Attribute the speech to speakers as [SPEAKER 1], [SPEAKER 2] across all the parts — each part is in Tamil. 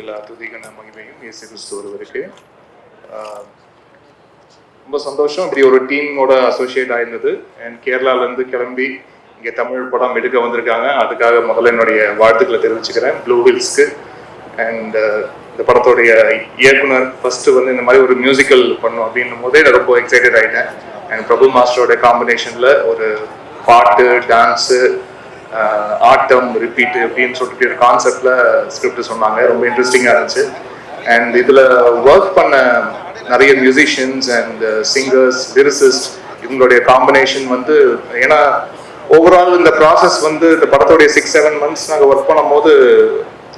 [SPEAKER 1] எல்லா துதிகன மகிமையும் இயேசு கிறிஸ்து ஒருவருக்கு ரொம்ப சந்தோஷம். இப்படி ஒரு டீமோட அசோசியேட் ஆயிருந்தது. அண்ட் கேரளாலேருந்து கிளம்பி இங்கே தமிழ் படம் எடுக்க வந்திருக்காங்க. அதுக்காக முதல்ல என்னுடைய வாழ்த்துக்களை தெரிவிச்சுக்கிறேன். ப்ளூ ஹில்ஸ்க்கு அண்ட் இந்த படத்தோடைய இயக்குனர் ஃபர்ஸ்ட் வந்து இந்த மாதிரி ஒரு மியூசிக்கல் பண்ணும் அப்படின்னும் போதே நான் ரொம்ப எக்ஸைட்டட் ஆகிட்டேன் அண்ட் பிரபு மாஸ்டரோட காம்பினேஷனில் ஒரு பாட்டு டான்ஸு ஆட்டம் ரிப்பீட் அப்படின்னு சொல்லிட்டு ஒரு கான்செப்டில் ஸ்கிரிப்ட் சொன்னாங்க. ரொம்ப இன்ட்ரெஸ்டிங்காக இருந்துச்சு. அண்ட் இதில் ஒர்க் பண்ண நிறைய மியூசிஷியன்ஸ் அண்ட் சிங்கர்ஸ் லிரிசிஸ்ட் இவங்களுடைய காம்பினேஷன் வந்து ஏன்னா ஓவரால் இந்த ப்ராசஸ் வந்து இந்த படத்தோடைய சிக்ஸ் செவன் மந்த்ஸ் நாங்கள் ஒர்க் பண்ணும்போது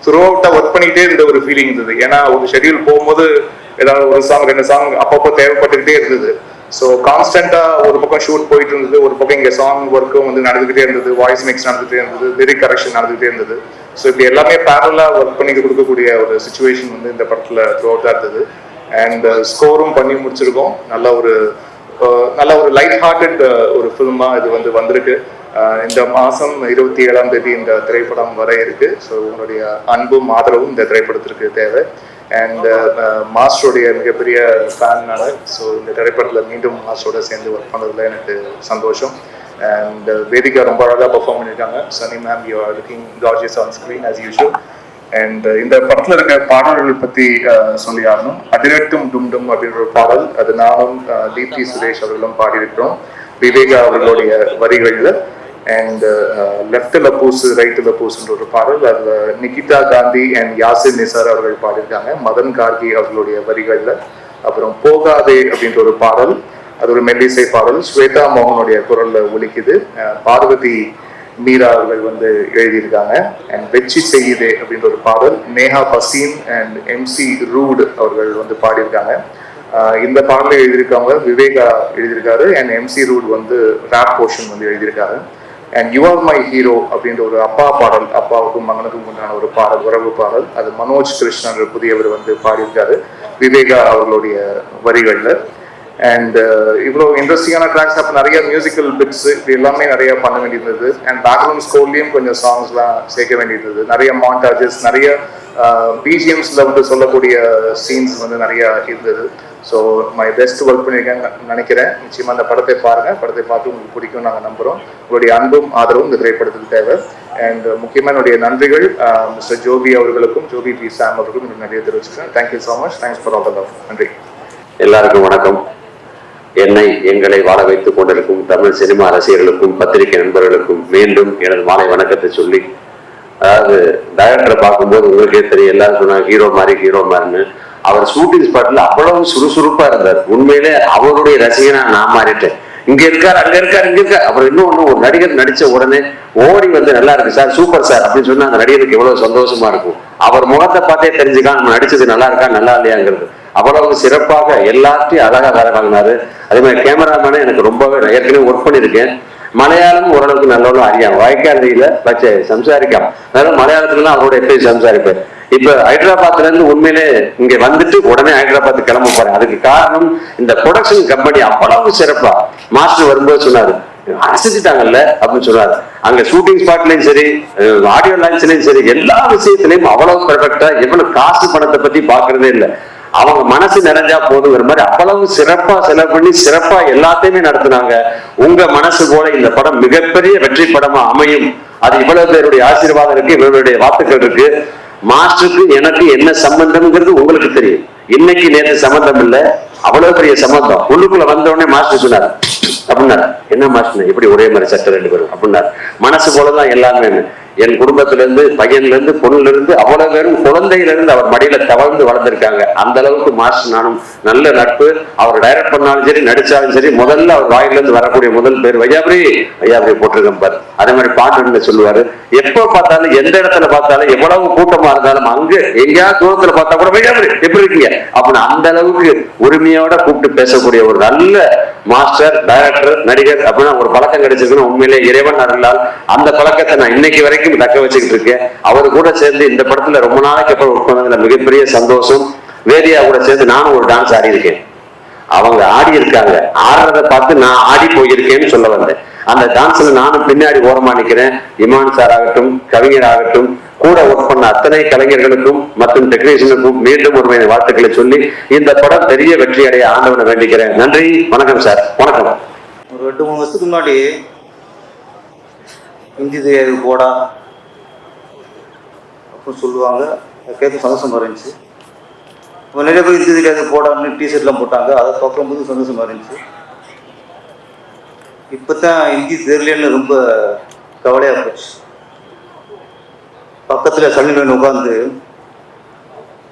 [SPEAKER 1] த்ரூ அவுட்டாக ஒர்க் பண்ணிக்கிட்டே இருந்த ஒரு ஃபீலிங் இருந்தது. ஏன்னா ஒரு ஷெடியூல் போகும்போது ஏதாவது ஒரு சாங் ரெண்டு சாங் அப்பப்போ தேவைப்பட்டுக்கிட்டே இருந்தது. ஸோ கான்ஸ்டன்ட்டாக ஒரு பக்கம் ஷூட் போயிட்டு இருந்தது ஒரு பக்கம் இங்கே சாங் ஒர்க்கும் வந்து நடந்துகிட்டே இருந்தது வாய்ஸ் மிக்ஸ் நடந்துகிட்டே இருந்தது லிரிக் கரெக்ஷன் நடந்துகிட்டே இருந்தது. ஸோ இப்படி எல்லாமே பேரலாக ஒர்க் பண்ணி கொடுக்கக்கூடிய ஒரு சுச்சுவேஷன் வந்து இந்த படத்தில் த்ரூ அவுட்டாக இருந்தது. அண்ட் ஸ்கோரும் uh, பண்ணி முடிச்சிருக்கோம். நல்ல ஒரு uh, நல்ல ஒரு லைட் ஹார்ட்டட் uh, ஒரு ஃபிலிமாக இது வந்து வந்திருக்கு. இந்த மாதம் இருபத்தி ஏழாம் தேதி இந்த திரைப்படம் வர இருக்கு. ஸோ உங்களுடைய அன்பும் ஆதரவும் இந்த திரைப்படத்திற்கு தேவை. அண்ட் uh, uh, மாஸ்டருடைய மிகப்பெரிய ஃபேன்னால ஸோ இந்த திரைப்படத்தில் மீண்டும் மாஸ்டரோட சேர்ந்து ஒர்க் பண்ணதில் எனக்கு சந்தோஷம். அண்ட் uh, வேதிகா ரொம்ப அழகாக பெர்ஃபார்ம் பண்ணியிருக்காங்க Shani ma'am you are looking gorgeous on screen as usual and இந்த படத்தில் இருக்க பாடல்கள் பற்றி சொல்லி ஆகணும். அதிரட்டும் டும் டும் அப்படின்ற ஒரு பாடல். அது நானும் தீப்தி சுரேஷ் அவர்களும் பாடியிருக்கிறோம். விவேகா அவர்களுடைய வரிகளில் அண்ட் லெஃப்டில் பூசு ரைட்டில் பூசுன்ற ஒரு பாடல் அதில் நிகிதா காந்தி அண்ட் யாசிர் நிசார் அவர்கள் பாடியிருக்காங்க. மதன் கார்கி அவர்களுடைய வரிகளில். அப்புறம் போகாதே அப்படின்ற ஒரு பாடல் அது ஒரு மெல்லிசை பாடல். ஸ்வேதா மோகனுடைய குரலில் ஒலிக்குது. பார்வதி மீரா அவர்கள் வந்து எழுதியிருக்காங்க. அண்ட் வெச்சி செய்யுதே அப்படின்ற ஒரு பாடல் Neha Bhasin and MC Rude அவர்கள் வந்து பாடியிருக்காங்க. இந்த பாடலை எழுதியிருக்காங்க விவேகா எழுதியிருக்காரு. அண்ட் எம்சி ரூட் வந்து ரேப் போர்ஷன் வந்து எழுதியிருக்காரு. And you are my hero அப்படின்ற ஒரு அப்பா பாடல் அப்பாவுக்கும் மகனுக்கும் உண்டான ஒரு பாடல் உறவு பாடல். அது மனோஜ் கிருஷ்ணன் புதியவர் வந்து பாடியிருக்காரு விவேகா அவர்களுடைய வரிகளில். அண்ட் uh, இவ்வளோ இன்ட்ரெஸ்டிங்கான ட்ராக்ஸ் அப்போ நிறைய மியூசிக்கல் பிட்ஸ் இது எல்லாமே நிறைய பண்ண வேண்டியிருந்தது. அண்ட் பேக்ரவுண்ட் ஸ்கோர்லேயும் கொஞ்சம் சாங்ஸ்லாம் சேர்க்க வேண்டியிருந்தது. நிறைய மாண்டாஜஸ் நிறைய uh, பிஜிஎம்ஸில் வந்து சொல்லக்கூடிய சீன்ஸ் வந்து நிறைய இருந்தது. ஸோ மை பெஸ்ட் ஒர்க் பண்ணியிருக்கேன்னு நினைக்கிறேன். நிச்சயமாக அந்த படத்தை பாருங்கள் படத்தை பார்த்து உங்களுக்கு பிடிக்கும் நாங்கள் நம்புகிறோம் உங்களுடைய அன்பும் ஆதரவும் இந்த திரைப்படத்துக்கு தேவை. அண்ட் முக்கியமாக என்னுடைய நன்றிகள் மிஸ்டர் ஜோபி அவர்களுக்கும் ஜோபி பி சாம் அவர்களுக்கும் நிறைய தெரிவிச்சுக்கிறேன் thank you so much thanks for all the love நன்றி.
[SPEAKER 2] எல்லாருக்கும் வணக்கம். என்னை எங்களை வாழ வைத்துக் கொண்டிருக்கும் தமிழ் சினிமா ரசிகர்களுக்கும் பத்திரிகை நண்பர்களுக்கும் மீண்டும் எனது மாலை வணக்கத்தை சொல்லி அதாவது டைரக்டரை பார்க்கும்போது உங்களுக்கே தெரியும் எல்லாரும் சொன்னாங்க ஹீரோ மாதிரி ஹீரோ மாதிரின்னு. அவர் ஷூட்டிங் ஸ்பாட்ல அவ்வளவு சுறுசுறுப்பா இருந்தார். உண்மையிலே அவருடைய ரசிகனா நான் மாறிட்டேன். இங்க இருக்கார் அங்க இருக்கார் இங்க இருக்காரு. அப்புறம் இன்னொன்னு ஒரு நடிகர் நடிச்ச உடனே ஓடி வந்து நல்லா இருக்கு சார் சூப்பர் சார் அப்படின்னு சொன்னா அந்த நடிகருக்கு எவ்வளவு சந்தோஷமா இருக்கும். அவர் முகத்தை பார்த்தே தெரிஞ்சுக்கலாம் நம்ம நடிச்சது நல்லா இருக்கா நல்லா இல்லையாங்கிறது. அவ்வளவு சிறப்பாக எல்லாத்தையும் அழகா வேலை வாங்கினாரு. அதே மாதிரி கேமராமேனே எனக்கு ரொம்பவே நான் ஏற்கனவே ஒர்க் பண்ணியிருக்கேன். மலையாளம் ஓரளவுக்கு நல்லவனும் அறியாம் வாய்க்காலையில வச்சு சம்சாரிக்காம. அதனால மலையாளத்துலலாம் அவரோட எப்படி சம்சாரிப்பேன் இப்ப ஹைதராபாத்ல இருந்து உண்மையிலே இங்க வந்துட்டு உடனே ஹைதராபாத் கிளம்ப போறேன். அதுக்கு காரணம் இந்த ப்ரொடக்ஷன் கம்பெனி அவ்வளவு சிறப்பா மாஸ்டர் வரும்போது சொன்னாரு. அசைச்சிட்டாங்கல்ல அப்படின்னு சொன்னாரு. அங்க ஷூட்டிங் ஸ்பாட்லயும் சரி ஆடியோ லான்ச்லயும் சரி எல்லா விஷயத்திலயும் அவ்வளவு பெர்ஃபெக்டா எவ்வளவு காசு பணத்தை பத்தி பாக்குறதே இல்லை. அவங்க மனசு நிறைஞ்சா போதுங்கிற மாதிரி அவ்வளவு சிறப்பா செலவு பண்ணி சிறப்பா எல்லாத்தையுமே நடத்தினாங்க. உங்க மனசு போல இந்த படம் மிகப்பெரிய வெற்றி படமா அமையும். அது இவ்வளவு பேருடைய ஆசீர்வாதம் இருக்கு இவருடைய வாழ்த்துக்கள் இருக்கு. மாஸ்டருக்கு எனக்கு என்ன சம்பந்தம்ங்கிறது உங்களுக்கு தெரியும். இன்னைக்கு நேற்று சம்பந்தம் இல்ல அவ்வளவு பெரிய சம்பந்தம். உள்ளுக்குள்ள வந்த உடனே மாஸ்டர் சொன்னார் அப்படின்னாரு. என்ன மாஸ்டர்? எப்படி ஒரே மாதிரி சட்டம் ரெண்டு பேரும். அப்படின்னாரு. மனசு போலதான் எல்லாமே. என் குடும்பத்துல இருந்து பையன்ல இருந்து இருந்து அவ்வளவு பேரும் குழந்தையில இருந்து அவர் மடியில தவழ்ந்து வளர்ந்துருக்காங்க. அந்த அளவுக்கு மாஸ்டர் நானும் நல்ல நட்பு. அவர் டைரக்ட் பண்ணாலும் சரி நடிச்சாலும் சரி முதல்ல அவர் வாயில இருந்து வரக்கூடிய முதல் பேர் வையாபுரி. வையாபுரி போட்டிருக்கேன் பாரு. அதே மாதிரி பாட்டுன்னு சொல்லுவாரு எப்போ பார்த்தாலும் எந்த இடத்துல பார்த்தாலும் எவ்வளவு கூட்டமா இருந்தாலும் அங்க எங்கேயாவது தூரத்துல பார்த்தா கூட வையாபுரி எப்படி இருக்கீங்க? அப்படின்னு அந்த அளவுக்கு உரிமையோட கூப்பிட்டு பேசக்கூடிய ஒரு நல்ல மாஸ்டர் டைரக்டர் நடிகர் அப்படின்னா ஒரு பழக்கம் கிடைச்சிருக்குன்னு உண்மையிலே இறைவன் அருளால் அந்த பழக்கத்தை நான் இன்னைக்கு வரைக்கும் தக்க வச்சுக்கிட்டு இருக்கேன் அவரு கூட சேர்ந்து இந்த படத்துல ரொம்ப நாளைக்கு அப்புறம் ஒர்க் பண்ணதுல மிகப்பெரிய சந்தோஷம். வேதியா கூட சேர்ந்து நானும் ஒரு டான்ஸ் ஆடி இருக்கேன். அவங்க ஆடி இருக்காங்க. ஆடுறத பார்த்து நான் ஆடி போயிருக்கேன்னு சொல்ல வந்தேன். அந்த டான்ஸ்ல நானும் பின்னாடி ஓரமா நிக்கிறேன். இமான் சார் ஆகட்டும் கவிஞர் ஆகட்டும் கூட ஒர்க் பண்ண அத்தனை கலைஞர்களுக்கும் மற்றும் டெக்னீஷியனுக்கும் மீண்டும் ஒரு வாழ்த்துக்களை சொல்லி இந்த படம் பெரிய வெற்றி அடைய ஆண்டவனை வேண்டிக்கிறேன். நன்றி வணக்கம் சார் வணக்கம்.
[SPEAKER 3] ஒரு ரெண்டு மூணு வருஷத்துக்கு முன்னாடி இந்தி தெரியாது போடா? அப்படின்னு சொல்லுவாங்க கேட்க சந்தோஷமாக இருந்துச்சு. இப்போ நிறைய பேர் இந்தி தெரியாது போடான்னு டிஷர்ட்லாம் போட்டாங்க அதை பார்க்கும்போது சந்தோஷமாக இருந்துச்சு. இப்போ தான் இந்தி தெரியலன்னு ரொம்ப கவலையாக போச்சு. பக்கத்தில் சன்னிவேன் உட்காந்து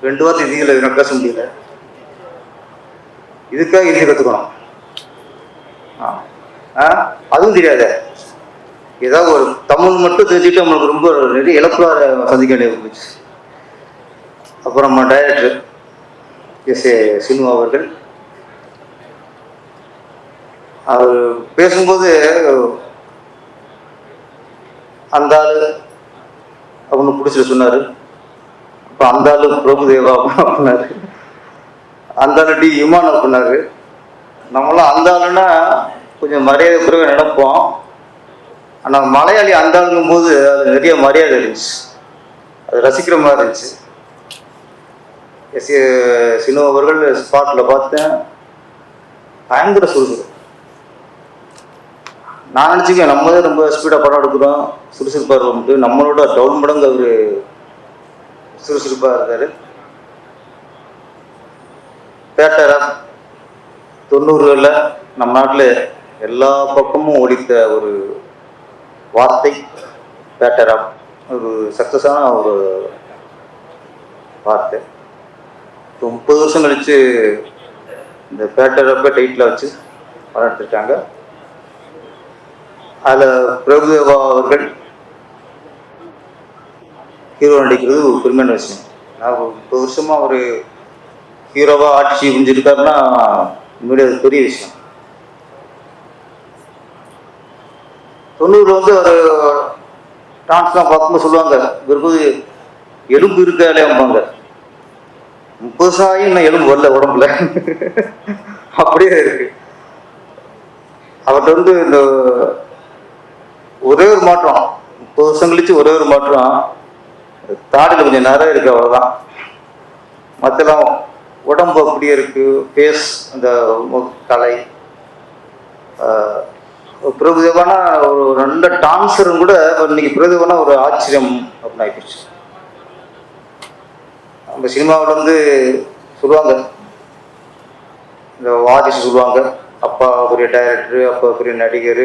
[SPEAKER 3] ரெண்டு வாரத்தை இந்தியில் எனக்கு பேச முடியல. இதுக்காக இந்தி கற்றுக்கணும் ஆ அதுவும் தெரியாதே. ஏதாவது ஒரு தமிழ் மட்டும் தெரிஞ்சுட்டு நம்மளுக்கு ரொம்ப நிறைய இழப்புலாக சந்திக்க வேண்டியது போச்சு அப்புறம் நம்ம டைரக்டர் எஸ். ஏ. சினு அவர்கள். அவர் பேசும்போது அந்த ஆள் அவனு பிடிச்சிட்டு சொன்னார். அப்போ அந்த ஆளு பிரபுதேவா அப்படின்னாரு. அந்த ஆள் டி. இமான் அப்படின்னாரு. நம்மளாம் அந்த ஆளுன்னா கொஞ்சம் மரியாதை குறைவாக நடப்போம் ஆனால் மலையாளி அந்த போது அது நிறைய மரியாதை இருந்துச்சு. அது ரசிக்கிற மாதிரி இருந்துச்சு. எஸ் ஏ சினு அவர்கள் ஸ்பாட்டில் பார்த்தேன். பயங்கர சுறுசுறு நான் நினச்சிக்கேன் நம்ம தான் ரொம்ப ஸ்பீடாக படம் எடுக்கிறோம். சுறுசுறுப்பாக இருக்கோம்ட்டு நம்மளோட டவுன் மடங்கு அவர் சுறுசுறுப்பாக இருக்கார். தேட்டர் தொண்ணூறுகளில் நம்ம நாட்டில் எல்லா பக்கமும் ஒழித்த ஒரு வார்த்தை பேட்டர் அப் ஒரு சக்ஸஸான ஒரு வார்த்தை. இப்போ முப்பது வருஷம் கழித்து இந்த பேட்டர் டைட்டில் வச்சு படம் எடுத்துட்டாங்க அதில் பிரபுதேவா அவர்கள் ஹீரோ நடிக்கிறது ஒரு பெருமையான விஷயம். நான் ஒரு முப்பது வருஷமாக ஒரு ஹீரோவாக ஆட்சி புரிஞ்சிருக்காருன்னா முன்னாடி அது பெரிய விஷயம். தொண்ணூறு வந்து ஒரு டான்ஸ்லாம் பார்க்கும்போது சொல்லுவாங்க இவருக்கு எலும்பு இருக்காலேம்பாங்க முப்பது சாயும் இன்னும் எலும்பு வரல உடம்புல. அப்படியே இருக்கு. அவர்கிட்ட வந்து இந்த ஒரே ஒரு மாற்றம். முப்பது வருஷம் கழிச்சு ஒரே ஒரு மாற்றம். தாடியில் கொஞ்சம் நிறைய இருக்கு அவ்வளோதான் மற்றெல்லாம் உடம்பு அப்படியே இருக்கு. ஃபேஸ் அந்த கலை பிரபுதேவானா ஒரு நல்ல டான்ஸரும் கூட இன்னைக்கு பிரபுதேவானா ஒரு ஆச்சரியம் அப்படின்னு ஆயிடுச்சு நம்ம சினிமாவில் வந்து சொல்லுவாங்க. இந்த வாரிசு சொல்லுவாங்க. அப்பா பெரிய டைரக்டரு அப்பா பெரிய நடிகர்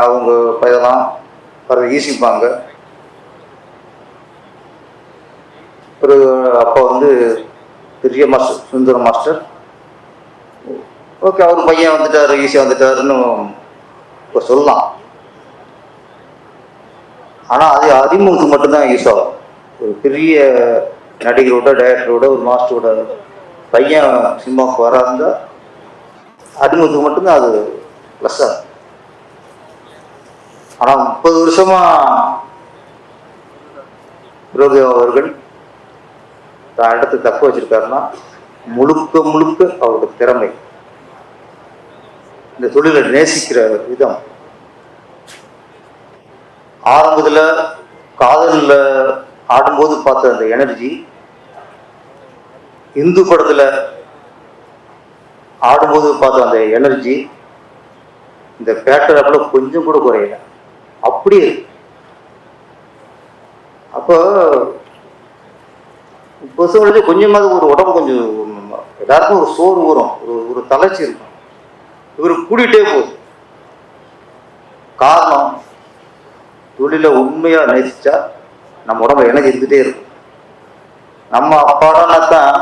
[SPEAKER 3] அவங்க பையலாம் பிறகு ஈசிப்பாங்க பிறகு அப்பா வந்து பெரிய மாஸ்டர் சுந்தர மாஸ்டர் ஓகே அவர் பையன் வந்துட்டாரு ஈஸியாக வந்துட்டாருன்னு இப்போ சொல்லலாம். ஆனால் அது அறிமுகத்துக்கு மட்டும்தான் யூஸ் ஆகும். ஒரு பெரிய நடிகரோட டைரக்டரோட ஒரு மாஸ்டரோட பையன் சினிமாவுக்கு இருந்தால் அறிமுகத்துக்கு மட்டும்தான் அது ப்ளஸ் ஆகும். ஆனால் முப்பது வருஷமா பிரபுதேவா அவர்கள் தான் இடத்தை தக்க வச்சிருக்காருன்னா முழுக்க முழுக்க அவருடைய திறமை. இந்த தொழிலை நேசிக்கிற விதம். ஆரம்பத்தில் காதலில் ஆடும்போது பார்த்த அந்த எனர்ஜி இந்து படத்தில் ஆடும்போது பார்த்த அந்த எனர்ஜி இந்த பேட்டர் கொஞ்சம் கூட குறையல. அப்படியே அப்போ முப்பது கொஞ்சமாவது ஒரு உடம்பு கொஞ்சம் எல்லாருக்கும் ஒரு சோறு வரும். ஒரு ஒரு தளர்ச்சி இருக்கும். இவர் கூடிட்டே போகுது. காரணம் தொழிலை உண்மையா நேசிச்சா நம்ம உடம்பு எனர்ஜி இருந்துட்டே இருக்கும். நம்ம அப்பாடனா தான்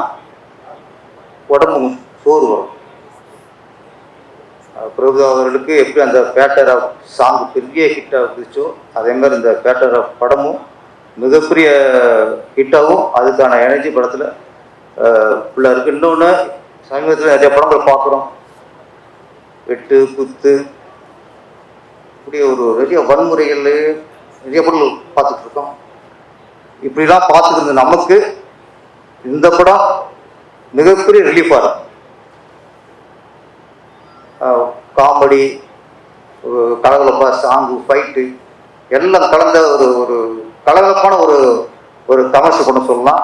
[SPEAKER 3] உடம்பு சோறு வரும். பிரபு அவர்களுக்கு எப்படி அந்த பேட்டர் ஆஃப் சாங் பெரிய ஹிட்டாக இருந்துச்சோ அதே மாதிரி இந்த பேட்டர் ஆஃப் படமும் மிகப்பெரிய ஹிட்டாகவும் அதுக்கான எனர்ஜி படத்தில் ஃபுல்லாக இருக்குது இன்னொன்று சமீபத்தில் நிறைய படங்கள் பார்க்குறோம். வெட்டு குத்து இப்படி ஒரு நிறைய வன்முறைகள் நிறைய பொருள் பார்த்துட்டு இருக்கோம் இப்படிலாம் பார்த்துட்டு இருந்த நமக்கு இந்த படம் மிகப்பெரிய ரிலீஃபாக இருக்கும். காமெடி ஒரு கலகலப்பா சாங்கு ஃபைட்டு எல்லாம் கலந்த ஒரு ஒரு கலகலப்பான ஒரு ஒரு தமாஷு படம் சொல்லலாம்.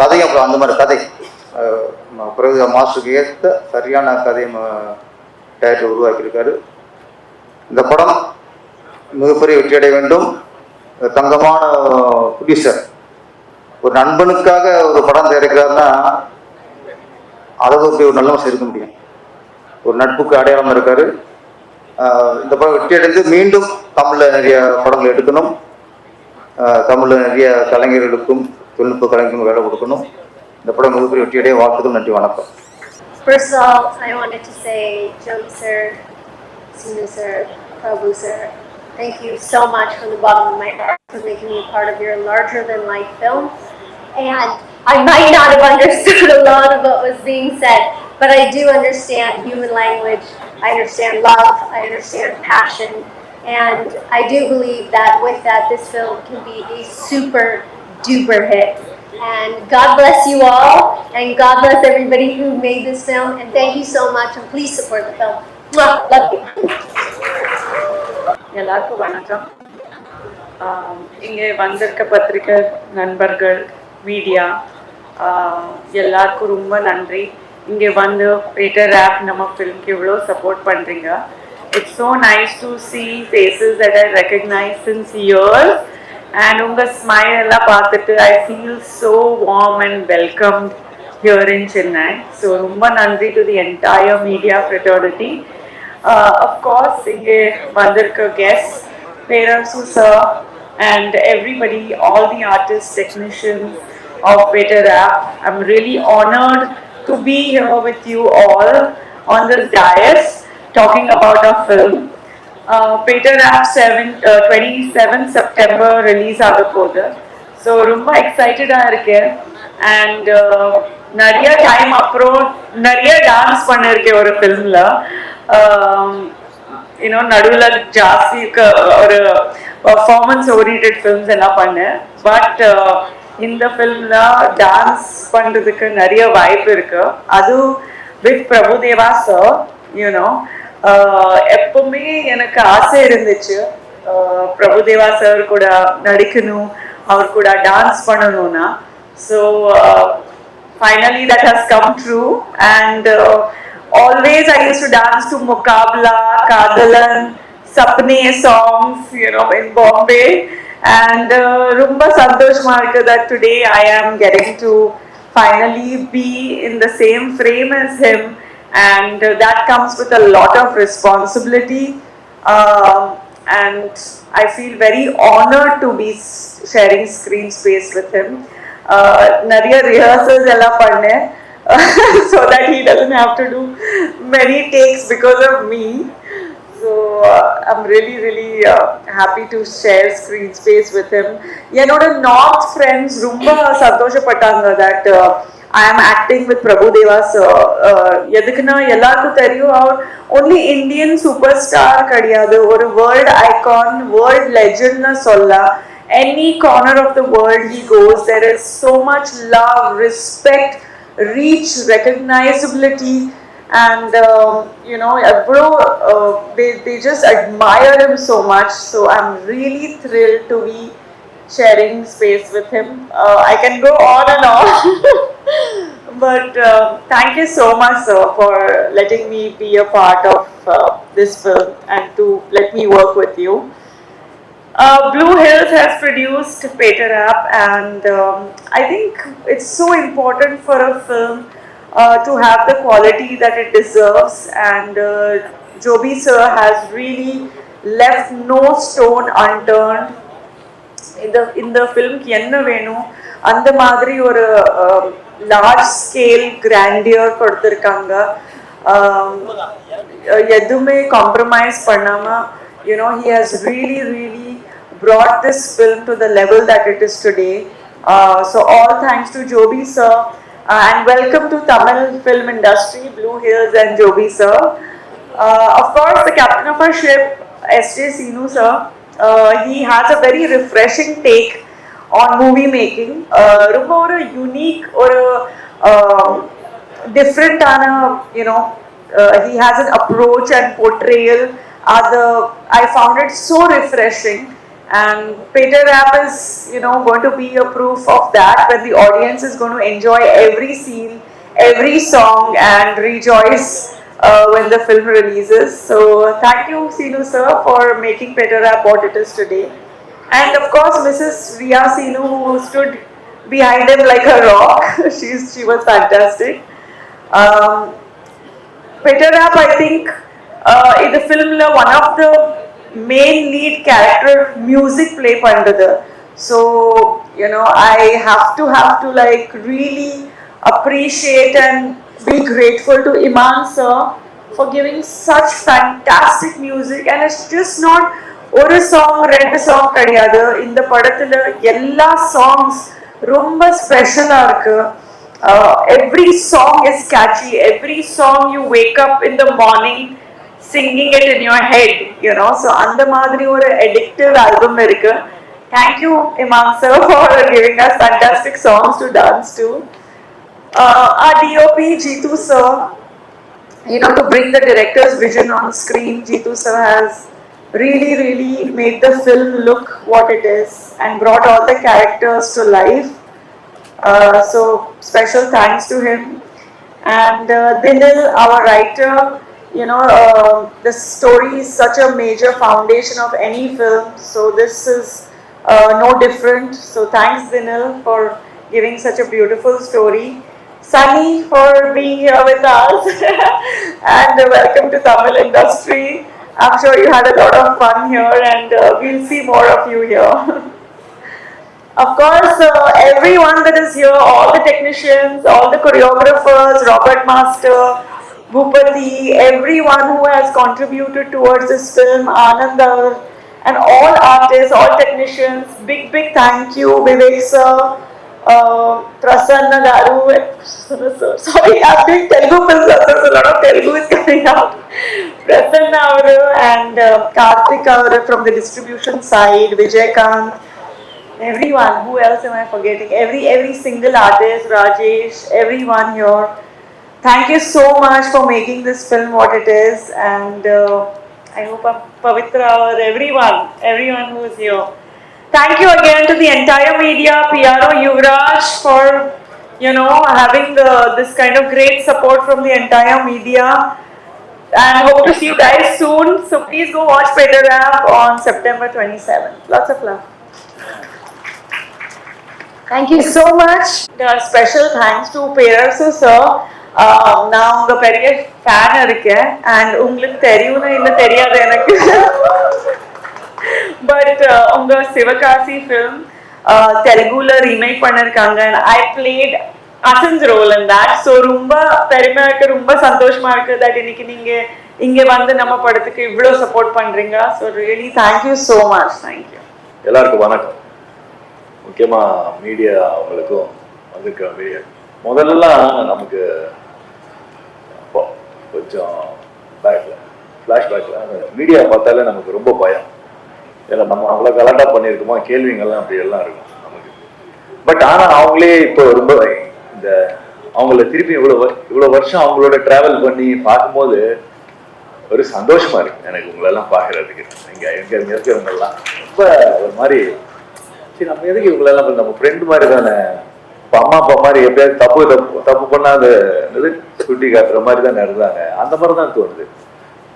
[SPEAKER 3] கதையும் அப்புறம் அந்த மாதிரி கதை. பிறகு மாஸ்டருக்கு ஏற்ற சரியான கதையை டேரக்டர் உருவாக்கியிருக்காரு. இந்த படம் மிகப்பெரிய வெற்றியடைய வேண்டும். தங்கமான ப்ரொடியூசர் ஒரு நண்பனுக்காக ஒரு படம் தயாரிக்கிறாருன்னா அளவு ஒரு நல்ல சேர்க்க இருக்க முடியும். ஒரு நட்புக்கு அடையாளம் இருக்காரு. இந்த படம் வெற்றி அடைந்து மீண்டும் தமிழில் நிறைய படங்கள் எடுக்கணும். தமிழில் நிறைய கலைஞர்களுக்கும் தொழில்நுட்ப கலைஞர்களுக்கும் வேலை கொடுக்கணும். இந்த படம் மிகப்பெரிய வெற்றியடைய வாழ்த்துக்கள் நன்றி வணக்கம்.
[SPEAKER 4] First of all, I wanted to say, Jody sir, Sinu sir, Prabhu sir, thank you so much from the bottom of my heart for making me a part of your larger than life film. And I might not have understood a lot of what was being said, but I do understand human language. I understand love. I understand passion. And I do believe that with that, this film can be a super duper hit. And God bless you all, and God bless everybody who made this film. And thank you so much, and please support the film. Mwah, love you.
[SPEAKER 5] எல்லாருக்கும் வணக்கம் இங்கே வந்திருக்க பத்திரிக்கை நண்பர்கள் மீடியா எல்லாருக்கும் ரொம்ப நன்றி இங்கே வந்து பீட்டர் ஆப் நம்ம ஃபிலிம்க்கு இவ்வளோ சப்போர்ட் பண்ணுறீங்க it's so nice to see faces that I recognise since years and உங்கள் ஸ்மைல் எல்லாம் பார்த்துட்டு I feel so warm and welcome here in Chennai. So ரொம்ப நன்றி to the entire media fraternity. Uh, of course, இங்கே வந்திருக்க guests, parents sir, and everybody, all the artists, technicians of Better App. I'm really honored to be here with you all on this dais talking about our film. Petta rap seven twenty seven September release ஆக போகுது. ஸோ ரொம்ப எக்ஸைட்டடாக இருக்கேன் அண்ட் நிறைய டைம் அப்புறம் நிறைய டான்ஸ் பண்ணிருக்கேன் ஒரு ஃபிலிமில் இன்னும் நடுவில் ஜாஸ்தி ஒரு பர்ஃபார்மன்ஸ் ஓரியன்ட் ஃபிலிம்ஸ் எல்லாம் பண்ணேன் பட் இந்த ஃபிலிமில் டான்ஸ் பண்ணுறதுக்கு நிறைய வாய்ப்பு இருக்கு. அது வித் பிரபுதேவா சார் யூனோ எப்பவுமே எனக்கு ஆசை இருந்துச்சு ஆஹ் பிரபுதேவா சார் கூட நடிக்கணும் அவர் கூட டான்ஸ் பண்ணணும்னா so finally that has come true and uh, always I used to dance to Mukabla, Kadalan, Sapne songs, you know, in Bombay. And uh, Rumba Santosh Marka that today I am getting to finally be in the same frame as him. And uh, that comes with a lot of responsibility. Um, and I feel very honored to be s- sharing screen space with him. Uh, நிறைய ரிஹர்சல்ஸ் எல்லாம் பண்ணேன் so that he doesn't have to do many takes because of me. So uh, I'm really, really uh, happy to share screen space with him. என்னோட நார்த் ஃப்ரெண்ட்ஸ் ரொம்ப சந்தோஷப்பட்டாங்க தட் ஐ ஆம் ஆக்டிங் வித் பிரபுதேவா சார் எதுக்குன்னா எல்லாருக்கும் தெரியும் அவர் ஒன்லி இந்தியன் சூப்பர் ஸ்டார் கிடையாது ஒரு வேர்ல்ட் ஐகான் வேர்ல்ட் லெஜண்ட்னு சொல்லலாம் any corner of the world he goes, there is so much love, respect, reach, recognizability, and um, you know, bro, uh, they, they just admire him so much. So I'm really thrilled to be sharing space with him. Uh, I can go on and on. But uh, thank you so much, sir, for letting me be a part of uh, this film and to let me work with you. Uh, Blue Hills has produced Peter App, and um, I think it's so important for a film uh, to have the quality that it deserves. And uh, Joby sir has really left no stone unturned. இந்த இந்த ஃபிலிம்க்கு என்ன வேணும் அந்த மாதிரி ஒரு லார்ஜ் ஸ்கேல் கிராண்டியர் கொடுத்துருக்காங்க Um, எதுவுமே காம்ப்ரமைஸ் பண்ணாம you know he has really really brought this film to the level that it is today. Uh, so all thanks to Joby sir uh, and welcome to Tamil film industry, Blue Hills and Joby sir. Uh, of course, the captain of our ship, S.J. Sinu sir, uh, he has a very refreshing take on movie making. Uh, ரொம்ப ஒரு unique ஒரு uh, different ஆன you know uh, he has an approach and portrayal are the I found it so refreshing And Peter Rap is, you know, going to be a proof of that, where the audience is going to enjoy every scene, every song, and rejoice uh, when the film releases. So, thank you, Sinu sir, for making Peter Rap what it is today. And of course, Mrs. Ria Sinu, who stood behind him like a rock. She's she was fantastic. Um, Peter Rap, I think, uh, in the film, one of the main lead character music play under pandada. So, you know, I have to have to like really appreciate and be grateful to Iman sir for giving such fantastic music. And it's just not ஒரு சாங் ரெண்டு சாங் கிடையாது இந்த படத்துல எல்லா சாங்ஸ் ரொம்ப ஸ்பெஷலா இருக்கு every song is catchy every song you wake up in the morning singing it in your head you know so அந்த மாதிரி ஒரு அடிக்டிவ் ஆல்பம் இருக்கு. Thank you Imman sir for giving us fantastic songs to dance to our DOP Jitu sir you know, to bring the director's vision on screen, Jitu sir has really, really made the film look what it is and brought all the characters to life. Uh, so, special thanks to him. And uh, Dinil, our writer, you know, uh, the story is such a major foundation of any film. So, this is uh, no different. So, thanks, Dinil, for giving such a beautiful story. Sunny for being here with us and welcome to Tamil industry. I'm sure you had a lot of fun here and uh, we'll see more of you here. of course, uh, everyone that is here, all the technicians, all the choreographers, Robert Master, Bhupati, everyone who has contributed towards this film, Anandar, and all artists, all technicians, big, big thank you, Vivek sir, uh, Prasanna Garu, sorry, I'm doing Telugu films, also, so a lot of Telugu is coming out. Prasanna and uh, Karthik from the distribution side, Vijay everyone, who else am I forgetting? Every, every single artist, Rajesh, everyone here. Thank you so much for making this film what it is and uh, I hope I'm Pavitra or everyone, everyone who is here. Thank you again to the entire media, PRO Yuvraj for you know having the, this kind of great support from the entire media and hope to see you guys soon. So please go watch Peter Rap on September 27th. Lots of love. Thank you so much. Uh, special thanks to Perasu sir. Uh, நான் உங்க பெரிய ஃபேன் இருக்கேன் அண்ட் உங்களுக்கு தெரியும்னு இல்லை தெரியாது எனக்கு பட் uh, உங்க சிவகாசி ஃபிலிம் uh, தெலுங்குல ரீமேக் பண்ணிருக்காங்க. I played Asin's role in that so ரொம்ப பெருமையா இருக்கு. ரொம்ப சந்தோஷமா இருக்கு தட் இன்னைக்கு நீங்க இங்க வந்து நம்ம படத்துக்கு இவ்வளோ சப்போர்ட் பண்றீங்க. So really thank you so much thank you
[SPEAKER 6] எல்லாருக்கும் வணக்கம். முக்கியமா மீடியா அவங்களுக்கும் வந்திருக்க மீடியா முதல்லலாம் நமக்கு கொஞ்சம் பேக்ல ஃப்ளாஷ்பேக்ல மீடியா பார்த்தாலே நமக்கு ரொம்ப பயம். ஏன்னா நம்ம அவ்வளோ கலாட்டா பண்ணியிருக்கோமா? கேள்விங்கள்லாம் அப்படி எல்லாம் இருக்கும் நமக்கு. பட் ஆனால் அவங்களே இப்போ ரொம்ப இந்த அவங்கள திருப்பி இவ்வளோ இவ்வளோ வருஷம் அவங்களோட ட்ராவல் பண்ணி பார்க்கும்போது ஒரு சந்தோஷமா இருக்கு. எனக்கு உங்களெல்லாம் பார்க்கறதுக்கு. இங்கே எங்க இருக்கிறவங்கெல்லாம் ரொம்ப ஒரு மாதிரி சரி நம்ம எதுக்கு இவங்களெல்லாம் நம்ம ஃப்ரெண்டு மாதிரி தானே. இப்போ அம்மா அப்பா மாதிரி எப்படியாவது தப்பு தப்பு தப்பு பண்ணாத அது சுட்டி காட்டுற மாதிரி தான் இருந்தாங்க. அந்த மாதிரி தான் தோணுது.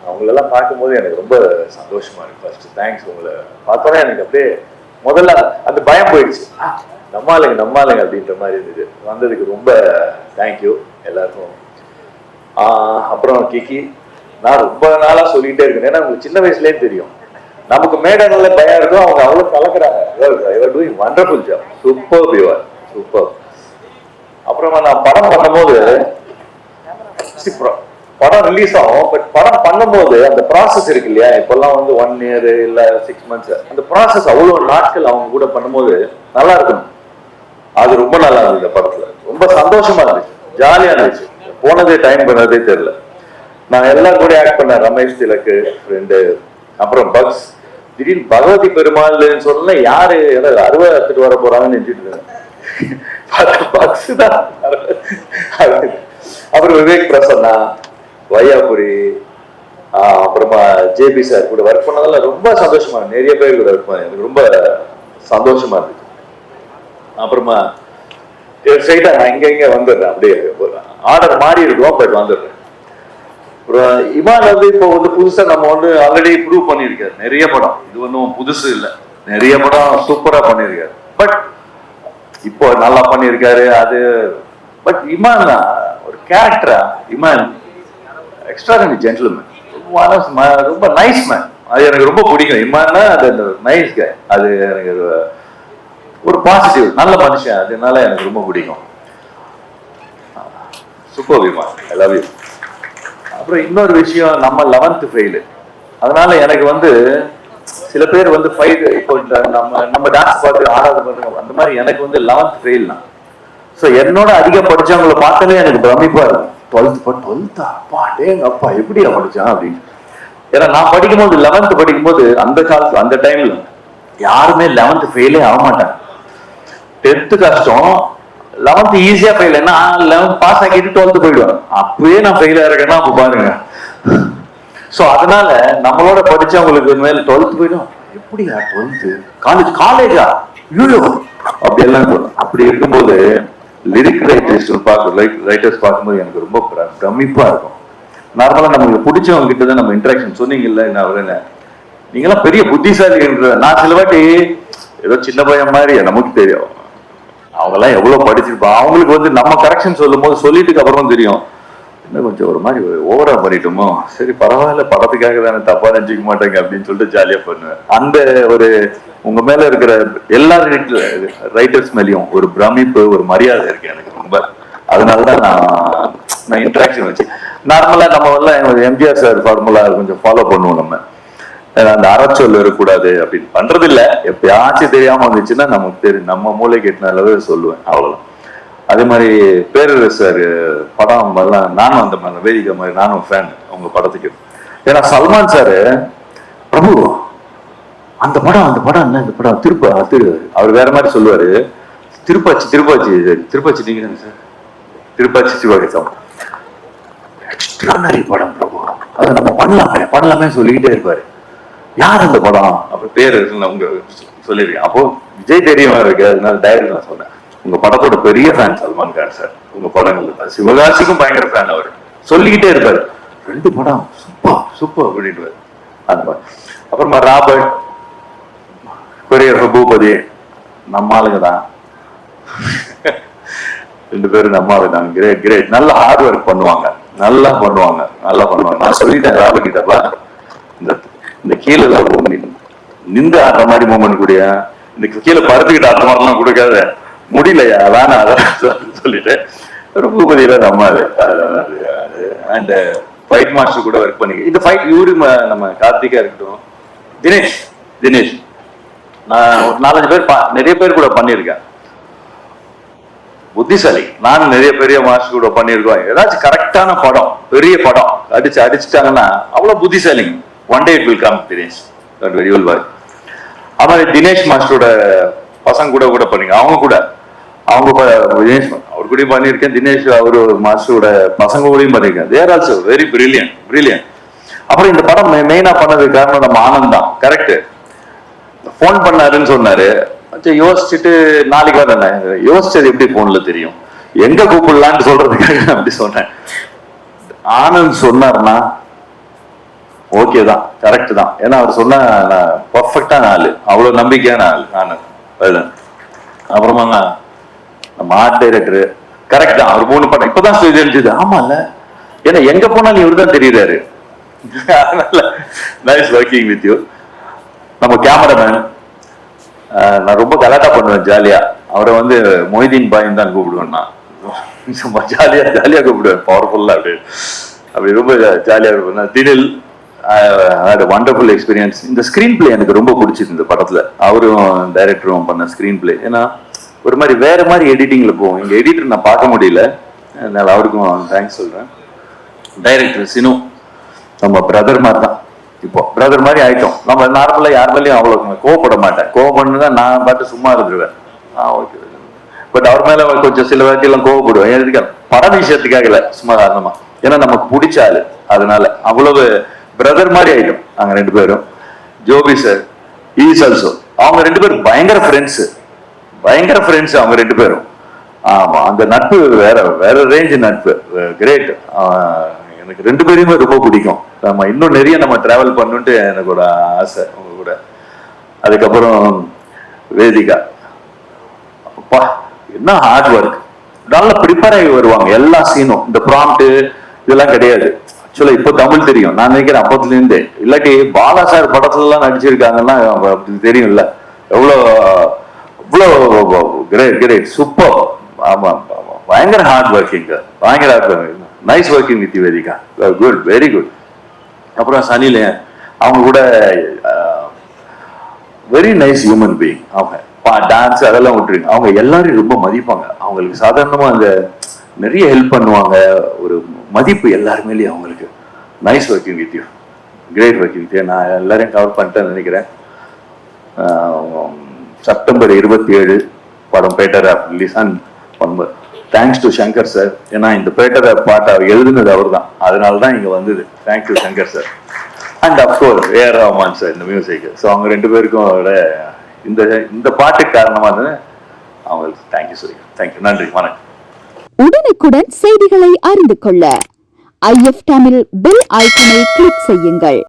[SPEAKER 6] அவங்களெல்லாம் பார்க்கும்போது எனக்கு ரொம்ப சந்தோஷமா இருக்கு. ஃபர்ஸ்ட் தேங்க்ஸ் உங்களை பார்த்தோன்னே எனக்கு அப்படியே முதல்ல அந்த பயம் போயிடுச்சு. ஆ, நம்ம ஆளுங்க அப்படின்ற மாதிரி இருந்தது. வந்ததுக்கு ரொம்ப தேங்க்யூ எல்லாருக்கும். அப்புறம் கிக்கி நான் ரொம்ப நாளாக சொல்லிகிட்டே இருக்கேன். ஏன்னா உங்களுக்கு சின்ன வயசுலேயே தெரியும். நமக்கு மேடங்கள்ல பயம் இருக்கும். அவங்க அவ்வளோ கலக்குறாங்க doing wonderful job super pure super அப்புறமா நான் படம் பண்ணும்போது படம் ரிலீஸ் ஆகும் பட் படம் பண்ணும்போது அந்த ப்ராசஸ் இருக்கு இல்லையா? இப்பெல்லாம் வந்து ஒன் இயர் இல்ல சிக்ஸ் மந்த்ஸ் அந்த ப்ராசஸ் அவ்வளவு நாட்கள் அவங்க கூட பண்ணும்போது நல்லா இருக்கணும். அது ரொம்ப நல்லா இருந்தது இந்த படத்துல. ரொம்ப சந்தோஷமா இருந்துச்சு. ஜாலியா இருந்துச்சு. போனதே டைம் பண்ணதே தெரியல. நான் எல்லாம் கூட ஆக்ட் பண்ணேன் ரமேஷ் திலக்கு ஃப்ரெண்டு அப்புறம் பக்ஸ். திடீர்னு பகவதி பெருமாள்னு சொன்னா யாரு? ஏதாவது அறுவை எடுத்துட்டு வர போறாங்கன்னு நினைச்சிட்டு இருந்தேன். பக்ஸ் தான். அப்புறம் விவேக் பிரசன்னா வையாபுரி அப்புறமா ஜேபி சார் கூட ஒர்க் பண்ணதெல்லாம் ரொம்ப சந்தோஷமா நிறைய பேர் கூட ஒர்க் பண்ண எனக்கு ரொம்ப சந்தோஷமா இருந்துச்சு அப்புறமா ஸ்ட்ரைட்டா நான் இங்க இங்க வந்துடுறேன். அப்படியே ஆர்டர் மாறி இருக்கும் பட் வந்துடுறேன். அப்புறம் இமான் வந்து இப்போ வந்து புதுசா நம்ம வந்து ஆல்ரெடி ப்ரூவ் பண்ணியிருக்காரு. நிறைய படம். இது ஒன்றும் புதுசு இல்லை. நிறைய படம் சூப்பரா பண்ணியிருக்காரு. பட் இப்போ நல்லா பண்ணியிருக்காரு அது பட் இமான் ஒரு கேரக்டரா இமான் எக்ஸ்ட்ராடனரி ஜென்டில்மேன் ரொம்ப நைஸ் மேன் அது எனக்கு ரொம்ப பிடிக்கும். இமான்னா அது அந்த நைஸ் கே அது எனக்கு ஒரு- ஒரு பாசிட்டிவ் நல்ல மனுஷன். அதனால எனக்கு ரொம்ப பிடிக்கும். சூப்பர் விமான் ஐ லவ் யூ அப்புறம் இன்னொரு விஷயம் நம்ம லெவன்த் ஃபெயிலு அதனால எனக்கு வந்து சில பேர் வந்து ஃபைவ் இப்போ இந்த நம்ம நம்ம டான்ஸ் பார்த்து ஆறாவது பண்ணுறோம் அந்த மாதிரி எனக்கு வந்து லெவன்த் ஃபெயில் தான். ஸோ என்னோட அதிக படித்தவங்களை பார்த்தாலே எனக்கு பிரமிப்பாக இருக்கும். டுவெல்த் பட் டுவெல்த்தா அப்பா டேங்க அப்பா எப்படியா படிச்சான் அப்படின்னு. ஏன்னா நான் படிக்கும்போது லெவன்த் படிக்கும்போது அந்த காலத்து அந்த டைம்ல யாருமே லெவன்த் ஃபெயிலே ஆக மாட்டாங்க. டென்த்து கஷ்டம் லெவன்த் ஈஸியா ஃபெயில் ஏன்னா லெவன்த் பாஸ் ஆகிட்டு டுவெல்த் போயிடுவேன் அப்பவே நான் ஃபெயில் ஆயிருக்கேன்னா அப்ப பாருங்க. ஸோ அதனால நம்மளோட படிச்சவங்களுக்கு மேல டுவெல்த் போயிடும். எப்படியா டுவெல்த் காலேஜ் காலேஜா யூயோ அப்படி எல்லாம் இருக்கும். அப்படி இருக்கும்போது லிரிக் ரைட்டர்ஸ் பார்க்க ரைட்டர்ஸ் பார்க்கும்போது எனக்கு ரொம்ப பிர- இருக்கும். நார்மலா நம்மளுக்கு பிடிச்சவங்க கிட்ட தான் நம்ம இன்ட்ராக்ஷன் சொன்னீங்கல்ல என்ன அவரு நீங்களாம் பெரிய புத்திசாலின்ற நான் சில வாட்டி ஏதோ சின்ன பையன் மாதிரி நமக்கு தெரியும். அவங்கெல்லாம் எவ்வளவு படிச்சிருப்பா. அவங்களுக்கு வந்து நம்ம கரெக்ஷன் சொல்லும் போது சொல்லிட்டுக்கு அப்புறம் தெரியும். இன்னும் கொஞ்சம் ஒரு மாதிரி ஓவரா பண்ணிட்டோமோ? சரி பரவாயில்ல படத்துக்காக தானே தப்பா நினைச்சுக்க மாட்டேங்க அப்படின்னு சொல்லிட்டு ஜாலியா பண்ணுவேன். அந்த ஒரு உங்க மேல இருக்கிற எல்லா ரைட்டர்ஸ் மேலயும் ஒரு பிரமிப்பு ஒரு மரியாதை இருக்கு எனக்கு ரொம்ப. அதனாலதான் நான் நான் இன்ட்ராக்ஷன் வச்சு நார்மலா நம்ம எல்லாம் எம்ஜிஆர் சார் ஃபார்முலா கொஞ்சம் ஃபாலோ பண்ணுவோம் நம்ம. அந்த அறச்சொல் இருக்கக்கூடாது அப்படின்னு. பண்றது இல்ல எப்பயாச்சும் தெரியாம வந்துச்சுன்னா நமக்கு தெரியும் நம்ம மூளை கெட்டின அளவு சொல்லுவேன். அவ்வளவுதான். அதே மாதிரி பேரரசு சார் படம் மாதிரிலாம் நானும் அந்த மாதிரி வேதிக்கை மாதிரி நானும் ஃபேன் உங்க படத்துக்கு. ஏன்னா சல்மான் சார் பிரபு அந்த படம் அந்த படம் என்ன இந்த படம்? திருப்ப திரு அவர் வேற மாதிரி சொல்லுவாரு. திருப்பாச்சி திருப்பாச்சி திருப்பாச்சி நீங்க தானே சார் திருப்பாச்சி சிவகேசம் எக்ஸ்ட்ரானரி படம் பிரபு. அதை நம்ம பண்ணலாமே பண்ணலாமே சொல்லிக்கிட்டே இருப்பாரு. யார் அந்த படம்? அப்புறம் பேர் உங்க சொல்லிருக்கேன் அப்போ விஜய் தெரியுமா இருக்கு? அதனால டைரக்ட் நான் சொன்னேன் உங்க படத்தோட பெரிய ஃபேன் சல்மான் கான் சார். உங்க படங்கள். சிவகாசிக்கும் பயங்கர ஃபேன் அவர். சொல்லிக்கிட்டே இருப்பாரு. ரெண்டு படம். சூப்பர் சூப்பர் அப்படின்ட்டு அந்த மாதிரி. அப்புறமா ராபர்ட் பெரிய பூபதி நம்ம ஆளுங்க தான். ரெண்டு பேரும் நம்ம ஆளு தான். கிரேட் கிரேட் நல்ல ஹார்ட் ஒர்க் பண்ணுவாங்க. நல்லா பண்ணுவாங்க. நல்லா பண்ணுவாங்க. நான் சொல்லிட்டேன் ராபர்ட் கிட்டப்பா இந்த இந்த கீழே எல்லாம் நின்று ஆடுற மாதிரி மூமெண்ட் கூடிய? இந்த கீழே பருத்துக்கிட்டு ஆடுற மாதிரிலாம் கொடுக்காத. முடியலையா? வேணாம் அதான் சொல்லிட்டு. ஒரு பூபதியில நம்ம அண்ட் ஃபைட் மாஸ்டர் கூட ஒர்க் பண்ணி இந்த ஃபைட் இவரு நம்ம கார்த்திகா இருக்கட்டும். தினேஷ் தினேஷ். நான் ஒரு நாலஞ்சு பேர் பா- நிறைய பேர் கூட பண்ணியிருக்கேன். புத்திசாலி. நானும் நிறைய பெரிய மாஸ்டர் கூட பண்ணியிருக்கோம். ஏதாச்சும் கரெக்டான படம் பெரிய படம் அடிச்சு அடிச்சுட்டாங்கன்னா அவ்வளவு புத்திசாலிங்க one day it will come Dinesh. Very well boy அது தினேஷ் மாஸ்டரோட பசங்க கூட கூட பண்ணீங்க அவங்க கூட. அவங்க ப- தினேஷ் அவர் கூடயும் பண்ணியிருக்கேன். தினேஷ் அவரு மாஸ்டரோட பசங்க கூடயும் பண்ணியிருக்கேன். They're also very brilliant brilliant அப்புறம் இந்த படம் மெயினாக பண்ணது காரணம் நம்ம ஆனந்த் தான். கரெக்ட் ஃபோன் பண்ணாருன்னு சொன்னாரு. யோசிச்சுட்டு நாளைக்கு வரேன் யோசிச்சது எப்படி ஃபோனில் தெரியும்? எங்க கூப்பிடலான்னு சொல்றதுக்காக அப்படி சொன்னேன். ஆனந்த் சொன்னார்னா ஓகே தான். கரெக்ட் தான். ஏன்னா அவர் சொன்ன பர்ஃபெக்டான ஆள். அவ்வளோ நம்பிக்கையான ஆள் ஆனந்த். அப்புறமா நான் நம்ம ஆர்ட் டைரக்டர் கரெக்ட் தான். அவர் மூணு படம். இப்பதான் ஸ்டேஜ் எழுதிது ஆமால ஏன்னா எங்க போனாலும் இவர் தான் தெரியுறாரு. நைஸ் ஒர்க்கிங் வித் யூ நம்ம கேமராமேன் நான் ரொம்ப கலாட்டா பண்ணுவேன் ஜாலியா. அவரை வந்து மொய்தீன் பாயின் தான் கூப்பிடுவேன் நான். சும்மா ஜாலியா ஜாலியா கூப்பிடுவேன். பவர்ஃபுல்லா அப்படி அப்படி ரொம்ப ஜாலியா இருப்பேன். தினில் வண்டர்ஃபுல் எக்ஸ்பீரியன்ஸ் இந்த ஸ்கிரீன் பிளே எனக்கு ரொம்ப பிடிச்சது இந்த படத்துல. அவரும் டைரக்டரும் பண்ண ஸ்கிரீன் பிளே ஏன்னா ஒரு மாதிரி வேற மாதிரி எடிட்டிங்ல போகும் எங்க எடிட்டர் நான் பார்க்க முடியல. அதனால அவருக்கும் தேங்க்ஸ் சொல்றேன். டைரக்டர் சினு நம்ம பிரதர் மாதிரி தான் இப்போ பிரதர் மாதிரி ஆயிட்டோம். நம்ம நார்மலா யார் மேலேயும் அவ்வளவு கோவப்பட மாட்டேன். கோவப்படுனா நான் பாட்டு சும்மா இருந்துருவேன். ஆ ஓகே பட் அவர் மேல கொஞ்சம் சில வாட்டி எல்லாம் கோவப்படுவேன் எதுக்கு? படம் விஷயத்துக்காக இல்லை. சும்மா காரணமா ஏன்னா நமக்கு பிடிச்ச ஆளு. அதனால அவ்வளவு பிரதர் மாதிரி ஆயிட்டோம். நாங்க ரெண்டு பேரும். ஜோபி சார் ஈஸ் ஆல்சோ அவங்க ரெண்டு பேரும் பயங்கர ஃப்ரெண்ட்ஸ் பயங்கர ஃப்ரெண்ட்ஸ் அவங்க ரெண்டு பேரும். ஆமா அந்த நட்பு வேற வேற ரேஞ்ச் நட்பு. கிரேட் எனக்கு ரெண்டு பேரையுமே ரொம்ப பிடிக்கும். நம்ம இன்னும் நிறைய நம்ம டிராவல் பண்ணுன்ட்டு எனக்கு ஒரு ஆசை அவங்க கூட. அதுக்கப்புறம் வேதிகா. அப்பா என்ன ஹார்ட் ஒர்க் நல்லா ப்ரிப்பேர் ஆகி வருவாங்க எல்லா சீனும் இந்த ப்ராம்ப்ட் இதெல்லாம் கிடையாது. ஆக்சுவலா இப்போ தமிழ் தெரியும். நான் நினைக்கிறேன் அப்பத்துலேருந்தே. இல்லாட்டி பாலா சார் படத்துல எல்லாம் நடிச்சிருக்காங்கன்னா அப்படி தெரியும்ல. எவ்வளோ அவ்வளோ கிரேட் கிரேட் சூப்பர் ஆமாம் ஆமாம் பயங்கர ஹார்ட் ஒர்க்கிங்க பயங்கர hard working nice working with Vedhika good very good அப்புறம் சனில அவங்க கூட வெரி நைஸ் ஹியூமன் பீயிங் அவங்க. டான்ஸ் அதெல்லாம் விட்டுருங்க. அவங்க எல்லாரையும் ரொம்ப மதிப்பாங்க. அவங்களுக்கு சாதாரணமாக அந்த நிறைய ஹெல்ப் பண்ணுவாங்க. ஒரு மதிப்பு எல்லாருமேலேயும் அவங்களுக்கு. Nice working with you great working with நான் எல்லாரையும் கவர் பண்ணிட்டேன்னு நினைக்கிறேன். செப்டம்பர் இருபத்தி ஏழு படம் Petta rap release and thanks to Shankar sir ஏன்னா இந்த பேட்டர் ஆப் பாட்டை எழுதுனது அவர் தான் அதனால தான் இங்கே வந்தது. Thank you Shankar sir and of course A R Rahman sir இந்த மியூசிக் ஸோ அவங்க ரெண்டு பேருக்கும் அவரோட இந்த இந்த பாட்டுக்கு காரணமாக இருந்தது. அவங்களுக்கு தேங்க்யூ சொல்லி தேங்க்யூ நன்றி. வணக்கம்.
[SPEAKER 7] உடனுக்குடன் செய்திகளை அறிந்து கொள்ள ஐஎஃப் தமிழ் பெல் ஐக்கனை கிளிக் செய்யுங்கள்.